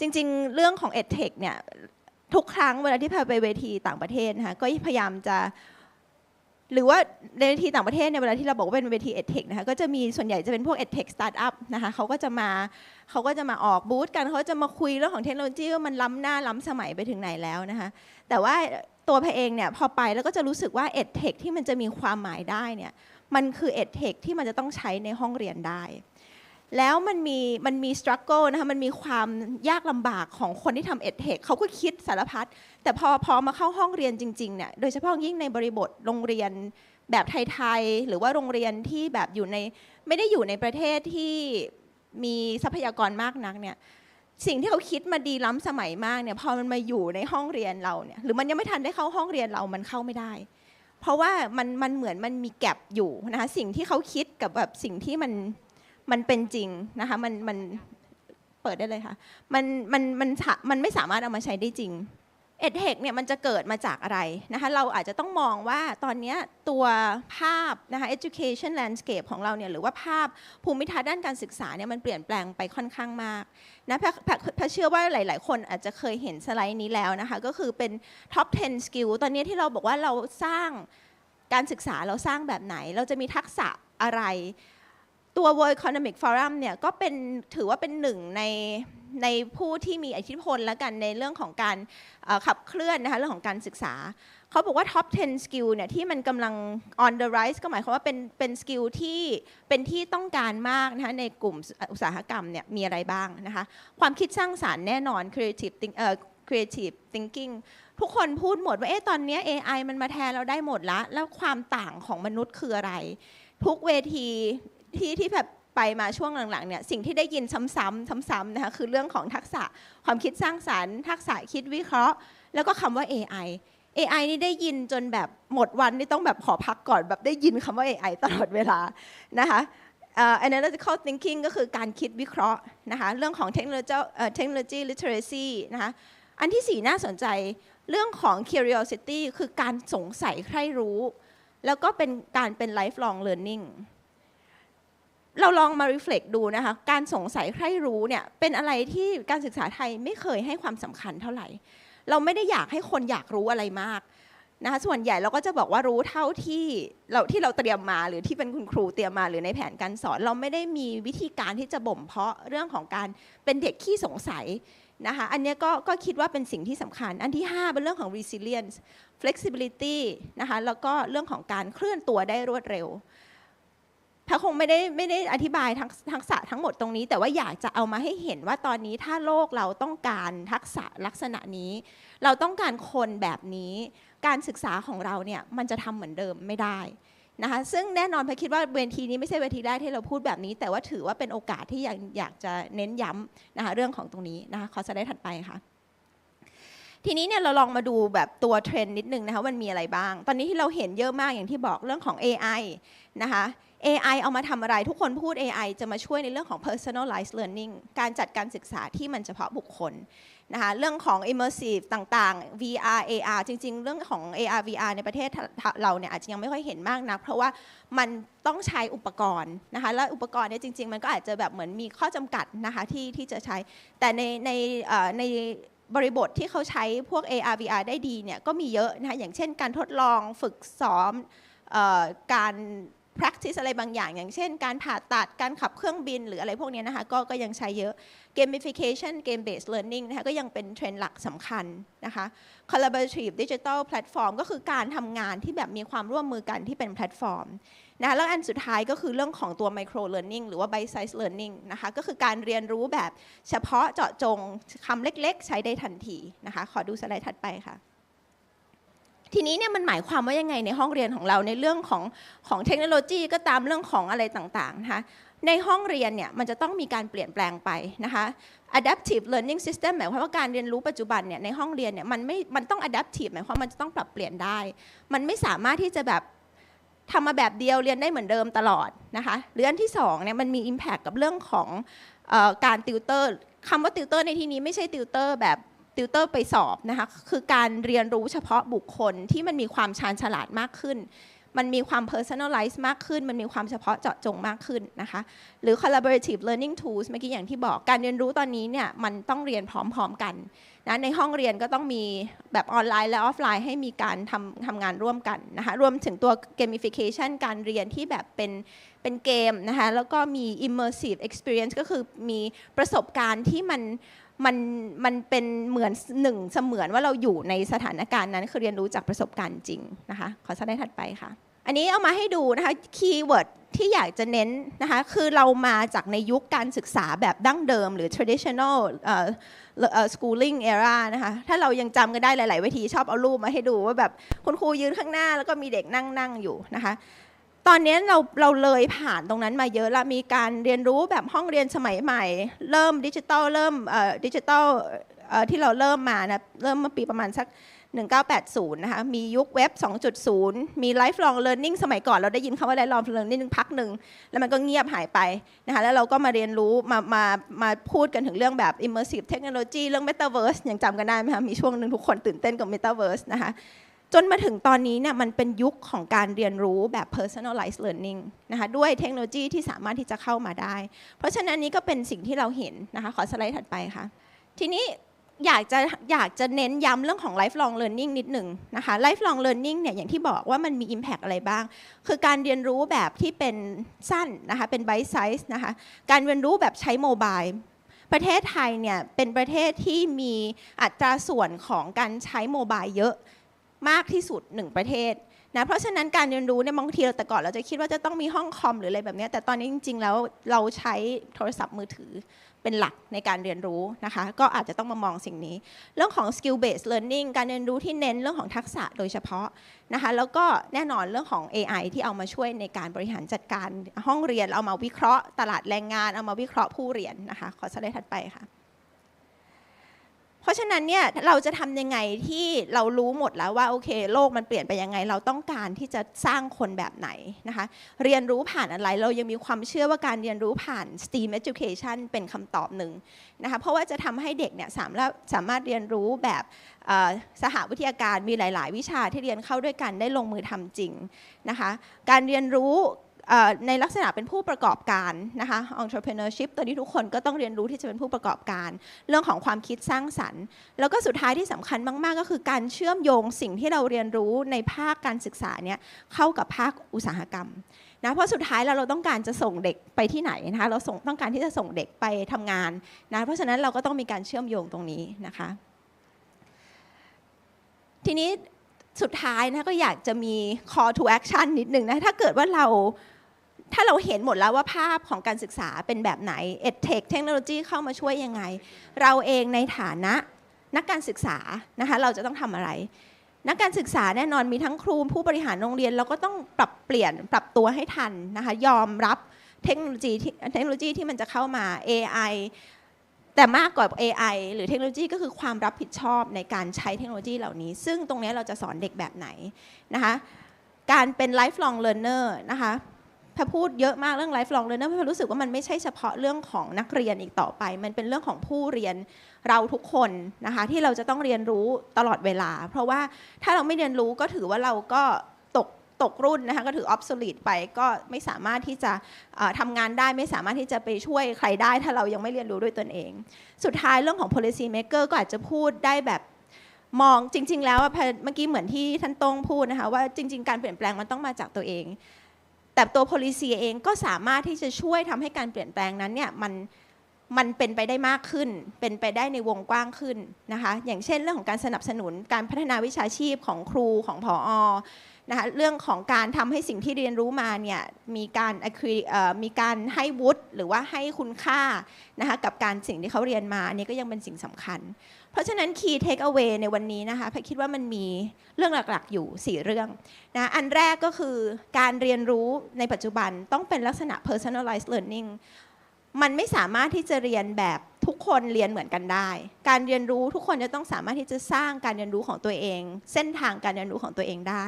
จริง ๆ เรื่องของ EdTech เนี่ยทุกครั้งเวลาที่พาไปเวทีต่างประเทศนะคะก็พยายามจะ หรือว่าในเวทีต่างประเทศเนี่ยเวลาที่เราบอกว่าเป็นเวที EdTech นะคะก็จะมีส่วนใหญ่จะเป็นพวก EdTech Startup นะคะเขาก็จะมาเขาก็จะมาออกบูธกันเขาจะมาคุยเรื่องของเทคโนโลยีว่ามันล้ำหน้าล้ำสมัยไปถึงไหนแล้วนะคะแต่ว่าตัวพาเองเนี่ยพอไปแล้วก็จะรู้สึกว่า EdTech ที่มันจะมีความหมายได้เนี่ยมันคือ EdTech ที่มันจะต้องใช้ในห้องเรียนได้ แล้วมันมีมันมี struggle นะคะมันมีความยากลำบากของคนที่ทำ EdTech เขาก็คิดสารพัดแต่พอพอมาเข้าห้องเรียนจริงๆเนี่ยโดยเฉพาะยิ่งในบริบทโรงเรียนแบบไทยๆ หรือว่าโรงเรียนที่แบบอยู่ในไม่ได้อยู่ในประเทศที่มีทรัพยากรมากนักเนี่ยสิ่งที่เขาคิดมาดีล้ำสมัยมากเนี่ยพอมันมาอยู่ในห้องเรียนเราเนี่ยหรือมันยังไม่ทันได้เข้าห้องเรียนเรามันเข้าไม่ได้ เพราะว่ามันมันเหมือนมันมีแกลบอยู่นะคะสิ่งที่เขาคิดกับแบบสิ่งที่มัน มันเป็นจริงนะคะมันมันเปิดได้เลยค่ะมันมันมันมันไม่สามารถเอามาใช้ได้จริงเอ็ดเทคเนี่ยมันจะเกิดมาจากอะไรนะคะเราอาจจะต้องมองว่าตอนนี้ตัวภาพนะคะ education landscape ของเราเนี่ยหรือว่าภาพภูมิทัศน์ด้านการศึกษาเนี่ยมันเปลี่ยนแปลงไปค่อนข้างมากนะแพพรแพรเชื่อว่าหลาย ๆ คนอาจจะเคยเห็นสไลด์นี้แล้วนะคะก็คือเป็น top 10 skill ตอนนี้ที่เราบอกว่าเราสร้างการศึกษาเราสร้างแบบไหน เราจะมีทักษะอะไร ตัว World Economic Forum เนี่ยก็เป็นถือว่าเป็นหนึ่งในในผู้ที่มีอิทธิพลแล้วกันในเรื่องของการขับเคลื่อนนะคะเรื่องของการศึกษา เขาบอกว่า top 10 skill เนี่ยที่มันกำลัง on the rise ก็หมายความว่าเป็นเป็นสกิลที่เป็นที่ต้องการมากนะคะในกลุ่มอุตสาหกรรมเนี่ยมีอะไรบ้างนะคะความคิดสร้างสารรค์แน่นอน creative think เอ่อ creative thinking ทุกคนพูดหมดว่าเอ๊ะตอนนี้ AI มันมาแทนเราได้หมดละแล้วความต่างของมนุษย์คืออะไร ทุกเวที ที่ที่แบบไปมาช่วงหลังๆเนี่ยสิ่งที่ได้ยินซ้ำๆซ้ำๆนะคะคือเรื่องของทักษะความคิดสร้างสารรค์ ทักษะคิดวิเคราะห์ แล้วก็คำว่า AI AI นี่ได้ยินจนแบบหมดวันนี่ต้องแบบขอพักก่อนแบบได้ยินคำว่า AI ตลอดเวลานะคะเอ่อ analytical thinking ก็คือการคิดวิเคราะห์นะคะเรื่องของ technology เอ่อ technology literacy นะคะอันที่สี่น่าสนใจเรื่องของ curiosity คือการสงสัยใคร่รู้ แล้วก็เป็นการเป็น lifelong learning เราลองมา reflect ดูนะคะ การสงสัยใครรู้เนี่ยเป็นอะไรที่การศึกษาไทยไม่เคยให้ความสำคัญเท่าไหร่ เราไม่ได้อยากให้คนอยากรู้อะไรมากนะคะส่วนใหญ่เราก็จะบอกว่ารู้เท่าที่เราที่เราเตรียมมาหรือที่เป็นคุณครูเตรียมมาหรือในแผนการสอน เราไม่ได้มีวิธีการที่จะบ่มเพาะเรื่องของการเป็นเด็กขี้สงสัยนะคะอันนี้ก็ก็คิดว่าเป็นสิ่งที่สำคัญ อันที่ 5 เป็นเรื่องของ resilience flexibility นะคะแล้วก็เรื่องของการเคลื่อนตัวได้รวดเร็ว พระคงไม่ได้ไม่ได้อธิบายทักทักษะทั้งหมดตรงนี้ แต่ว่าอยากจะเอามาให้เห็นว่าตอนนี้ถ้าโลกเราต้องการทักษะลักษณะนี้ เราต้องการคนแบบนี้ การศึกษาของเราเนี่ยมันจะทำเหมือนเดิมไม่ได้นะคะซึ่งแน่นอนพระคิดว่าเวทีนี้ไม่ใช่เวทีแรกที่เราพูดแบบนี้ แต่ว่าถือว่าเป็นโอกาสที่อยากอยากจะเน้นย้ำนะคะเรื่องของตรงนี้นะคะขอสไลด์ถัดไปค่ะ ทีนี้เนี่ยเราลองมาดูแบบตัวเทรนด์นิดนึงนะคะมันมีอะไรบ้าง ตอนนี้ที่เราเห็นเยอะมากอย่างที่บอกเรื่องของ AI นะคะ AI เอามาทำอะไรทุกคนพูด AI จะมาช่วยในเรื่องของ personalized learning การจัดการศึกษาที่มันเฉพาะบุคคลนะคะเรื่องของ immersive ต่างๆ VR AR จริง ๆ เรื่องของ AR VR ในประเทศเราเนี่ยอาจจะยังไม่ค่อยเห็นมากนัก เพราะว่ามันต้องใช้อุปกรณ์นะคะและอุปกรณ์เนี่ยจริง ๆ มันก็อาจจะแบบเหมือนมีข้อจำกัดนะคะที่ที่จะใช้แต่ในในใน บริบทที่เขาใช้พวก AR VR ได้ดีเนี่ยก็มีเยอะนะคะอย่างเช่นการทดลองฝึกซ้อมออการ practice อะไรบางอย่าง อย่างเช่น การผ่าตัดการขับเครื่องบินหรืออะไรพวกนี้นะคะกก็ยังใช้เยอะ gamification game based learning นะคะก็ยังเป็นเทรนด์หลักสำคัญนะคะ collaborative digital platform ก็คือการทำงานที่แบบมีความร่วมมือกันที่เป็นแพลตฟอร์ม นะแล้วอันสุดท้ายก็คือเรื่องของตัว micro learning หรือว่า bite size learning นะคะก็คือการเรียนรู้แบบเฉพาะเจาะจงคำเล็กๆ ใช้ได้ทันทีนะคะขอดูสไลด์ถัดไปค่ะทีนี้เนี่ยมันหมายความว่ายังไงในห้องเรียนของเราในเรื่องของของเทคโนโลยีก็ตามเรื่องของอะไรต่างๆนะคะในห้องเรียนเนี่ยมันจะต้องมีการเปลี่ยนแปลงไปนะคะ adaptive learning system หมายความว่าการเรียนรู้ปัจจุบันเนี่ยในห้องเรียนเนี่ยมันไม่มันต้อง adaptive หมายความมันจะต้องปรับเปลี่ยนได้ มันไม่สามารถที่จะแบบ ทำมาแบบเดียวเรียนได้เหมือนเดิมตลอดนะคะหรืออันที่สองเนี่ยมันมี impact กับเรื่องของออการติวเตอร์คำว่าติวเตอร์ในที่นี้ไม่ใช่ติวเตอร์แบบติวเตอร์ไปสอบนะคะคือการเรียนรู้เฉพาะบุคคลที่มันมีความชาญฉลาดมากขึ้น มันมีความ personalize มากขึ้น มันมีความเฉพาะเจาะจงมากขึ้นนะคะหรือ collaborative learning tools เมื่อกี้อย่างที่บอกการเรียนรู้ตอนนี้เนี่ยมันต้องเรียนพร้อม ๆ กัน นะในห้องเรียนก็ต้องมีแบบออนไลน์และออฟไลน์ให้มีการทำทำงานร่วมกันนะคะรวมถึงตัว gamification การเรียนที่แบบเป็นเป็นเกมนะคะแล้วก็มี immersive experience ก็คือมีประสบการณ์ที่มันมันมันเป็นเหมือนหนึ่งเสมือนว่าเราอยู่ในสถานการณ์นั้นคือเรียนรู้จากประสบการณ์จริงนะคะขอสไลด์ถัดไปค่ะ อันนี้เอามาให้ดูนะคะคีย์เวิร์ดที่อยากจะเน้นนะคะคือเรามาจากในยุคการศึกษาแบบดั้งเดิม หรือ traditional เอ่อเอ่อ schooling era นะคะถ้าเรายังจำกันได้หลาย ๆ วิธีชอบเอารูปมาให้ดูว่าแบบคุณครูยืนข้างหน้าแล้วก็มีเด็กนั่งนั่งอยู่นะคะตอนนี้เราเราเลยผ่านตรงนั้นมาเยอะแล้วมีการเรียนรู้แบบห้องเรียนสมัยใหม่ เริ่มดิจิตอลเริ่มดิจิตอลที่เราเริ่มมานะเริ่มเมื่อปีประมาณสัก 1980 นะคะ มียุคเว็บ 2.0 มี lifelong learning สมัยก่อนเราได้ยินคำว่า lifelong learning พักหนึ่ง แล้วมันก็เงียบหายไปนะคะ แล้วเราก็มาเรียนรู้ มา มา มาพูดกันถึงเรื่องแบบ immersive technology เรื่อง metaverse ยังจำกันได้ไหมคะ มีช่วงหนึ่งทุกคนตื่นเต้นกับ metaverse นะคะ จนมาถึงตอนนี้เนี่ยมันเป็นยุคของการเรียนรู้แบบ personalized learning นะคะด้วยเทคโนโลยีที่สามารถที่จะเข้ามาได้ เพราะฉะนั้นนี้ก็เป็นสิ่งที่เราเห็นนะคะ ขอสไลด์ถัดไปค่ะทีนี้ อยากจะอยากจะเน้นย้ำเรื่องของ lifelong learning นิดหนึ่งนะคะ lifelong learning เนี่ยอย่างที่บอกว่ามันมี impact อะไรบ้าง คือการเรียนรู้แบบที่เป็นสั้นนะคะเป็น bite size นะคะการเรียนรู้แบบใช้โมบายประเทศไทยเนี่ยเป็นประเทศที่มีอัตราส่วนของการใช้โมบายเยอะมากที่สุดหนึ่งประเทศ นะเพราะฉะนั้นการเรียนรู้เนี่ยบางทีเราแต่ก่อนเราจะคิดว่าจะต้องมีห้องคอมหรืออะไรแบบนี้แต่ตอนนี้จริง ๆ แล้วเราใช้โทรศัพท์มือถือเป็นหลักในการเรียนรู้นะคะ ก็อาจจะต้องมามองสิ่งนี้ เรื่องของ skill based learning การเรียนรู้ที่เน้นเรื่องของทักษะโดยเฉพาะนะคะแล้วก็แน่นอนเรื่องของ AI ที่เอามาช่วยในการบริหารจัดการห้องเรียน เอามาวิเคราะห์ ตลาดแรงงานเอามาวิเคราะห์ผู้เรียนนะคะขอสไลด์ถัดไปค่ะ เพราะฉะนั้นเนี่ยเราจะทำยังไงที่เรารู้หมดแล้วว่าโอเค โลกมันเปลี่ยนไปยังไง เราต้องการที่จะสร้างคนแบบไหนนะคะ เรียนรู้ผ่านอะไรเรายังมีความเชื่อว่าการเรียนรู้ผ่าน STEAM education เป็นคำตอบหนึ่งนะคะเพราะว่าจะทำให้เด็กเนี่ยสามารถสามารถเรียนรู้แบบสหวิทยาการมีหลาย ๆ วิชาที่เรียนเข้าด้วยกันได้ลงมือทำจริงนะคะ การเรียนรู้ ในลักษณะเป็นผู้ประกอบการนะคะ entrepreneurship ตัวนี้ทุกคนก็ต้องเรียนรู้ที่จะเป็นผู้ประกอบการ เรื่องของความคิดสร้างสรรค์ แล้วก็สุดท้ายที่สำคัญมาก ๆ ก็คือการเชื่อมโยงสิ่งที่เราเรียนรู้ในภาคการศึกษาเนี่ยเข้ากับภาคอุตสาหกรรมนะเพราะสุดท้ายแล้วเราต้องการจะส่งเด็กไปที่ไหนนะคะเราส่งต้องการที่จะส่งเด็กไปทำงานนะเพราะฉะนั้นเราก็ต้องมีการเชื่อมโยงตรงนี้นะคะ ทีนี้สุดท้ายนะก็อยากจะมี call to action นิดหนึ่งนะถ้าเกิดว่าเรา ถ้าเราเห็นหมดแล้วว่าภาพของการศึกษาเป็นแบบไหน EdTech เทคโนโลยีเข้ามาช่วยยังไง เราเองในฐานะนักการศึกษานะคะเราจะต้องทำอะไร นักการศึกษาแน่นอนมีทั้งครูผู้บริหารโรงเรียนเราก็ต้องปรับเปลี่ยนปรับตัวให้ทันนะคะยอมรับเทคโนโลยีที่เทคโนโลยีที่มันจะเข้ามา AI แต่มากกว่า AI หรือเทคโนโลยีก็คือความรับผิดชอบในการใช้เทคโนโลยีเหล่านี้ ซึ่งตรงนี้เราจะสอนเด็กแบบไหนนะคะการเป็น lifelong learner นะคะ พพูดเยอะมากเรื่อง lifelong learner เพรู้สึกว่ามันไม่ใช่เฉพาะเรื่องของนักเรียนอีกต่อไป มันเป็นเรื่องของผู้เรียนเราทุกคนนะคะที่เราจะต้องเรียนรู้ตลอดเวลา เพราะว่าถ้าเราไม่เรียนรู้ก็ถือว่าเราก็ตกตกรุ่นนะคะก็ถือ obsolete ไปก็ไม่สามารถที่จะเอ่อทำงานได้ไม่สามารถที่จะไปช่วยใครได้ ถ้าเรายังไม่เรียนรู้ด้วยตนเอง สุดท้ายเรื่องของ policy maker ก็อาจจะพูดได้แบบมองจริง ๆ แล้วเมื่อกี้เหมือนที่ท่านตงพูดนะคะว่าจริง ๆ การเปลี่ยนแปลงมันต้องมาจากตัวเอง แต่ตัว policy เองก็สามารถที่จะช่วยทำให้การเปลี่ยนแปลงนั้นเนี่ยมันมันเป็นไปได้มากขึ้น เป็นไปได้ในวงกว้างขึ้นนะคะ อย่างเช่นเรื่องของการสนับสนุนการพัฒนาวิชาชีพของครูของผอ นะคะเรื่องของการทำให้สิ่งที่เรียนรู้มาเนี่ยมีการมีการให้วุฒิหรือว่าให้คุณค่านะคะกับการสิ่งที่เขาเรียนมาอันนี้ก็ยังเป็นสิ่งสำคัญ เพราะฉะนั้น key take away ในวันนี้นะคะแพคิดว่ามันมีเรื่องหลักๆอยู่ 4 เรื่องนะอันแรกก็คือการเรียนรู้ในปัจจุบันต้องเป็นลักษณะ personalized learning มันไม่สามารถที่จะเรียนแบบ ทุกคนเรียนเหมือนกันได้ การเรียนรู้ทุกคนจะต้องสามารถที่จะสร้างการเรียนรู้ของตัวเอง เส้นทางการเรียนรู้ของตัวเองได้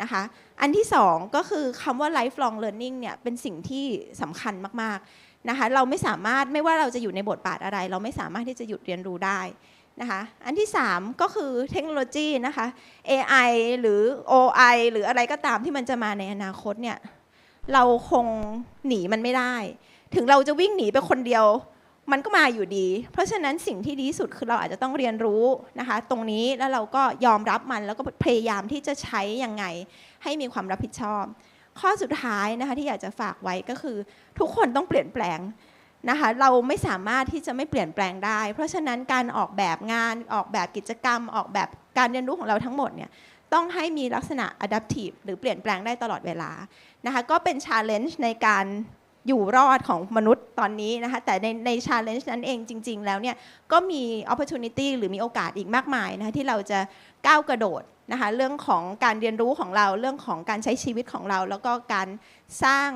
นะคะ อันที่สองก็คือคำว่า lifelong learning เนี่ยเป็นสิ่งที่สำคัญมากๆนะคะ เราไม่สามารถไม่ว่าเราจะอยู่ในบทบาทอะไร เราไม่สามารถที่จะหยุดเรียนรู้ได้นะคะอันที่ 3 ก็คือเทคโนโลยีนะคะ AI หรือ OI หรืออะไรก็ตามที่มันจะมาในอนาคตเนี่ยเราคงหนีมันไม่ได้ ถึงเราจะวิ่งหนีไปคนเดียว มันก็มาอยู่ดี เพราะฉะนั้นสิ่งที่ดีที่สุดคือเราอาจจะต้องเรียนรู้นะคะ ตรงนี้แล้วเราก็ยอมรับมันแล้วก็พยายามที่จะใช้ยังไง ให้มีความรับผิดชอบ ข้อสุดท้ายนะคะที่อยากจะฝากไว้ก็คือ ทุกคนต้องเปลี่ยนแปลงนะคะเราไม่สามารถที่จะไม่เปลี่ยนแปลงได้ เพราะฉะนั้นการออกแบบงานออกแบบกิจกรรม ออกแบบการเรียนรู้ของเราทั้งหมดเนี่ยต้องให้มีลักษณะ adaptive หรือเปลี่ยนแปลงได้ตลอดเวลานะคะก็เป็น challenge ในการ อยู่รอดของมนุษย์ตอนนี้นะคะแต่ในใน challenge นั้นเองจริง ๆ แล้วเนี่ยก็มี opportunity หรือมีโอกาสอีกมากมายนะคะที่เราจะก้าวกระโดดนะคะเรื่องของการเรียนรู้ของเราเรื่องของการใช้ชีวิตของเรา แล้วก็การสร้าง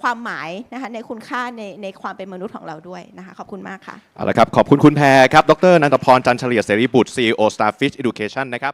ความหมายนะคะในคุณค่าในในความเป็นมนุษย์ของเราด้วยนะคะขอบคุณมากค่ะเอาละครับ ขอบคุณคุณแพรครับ ดรนันทพรจันทร์เฉลียเสรีบุตร CEO Starfish Education นะครับ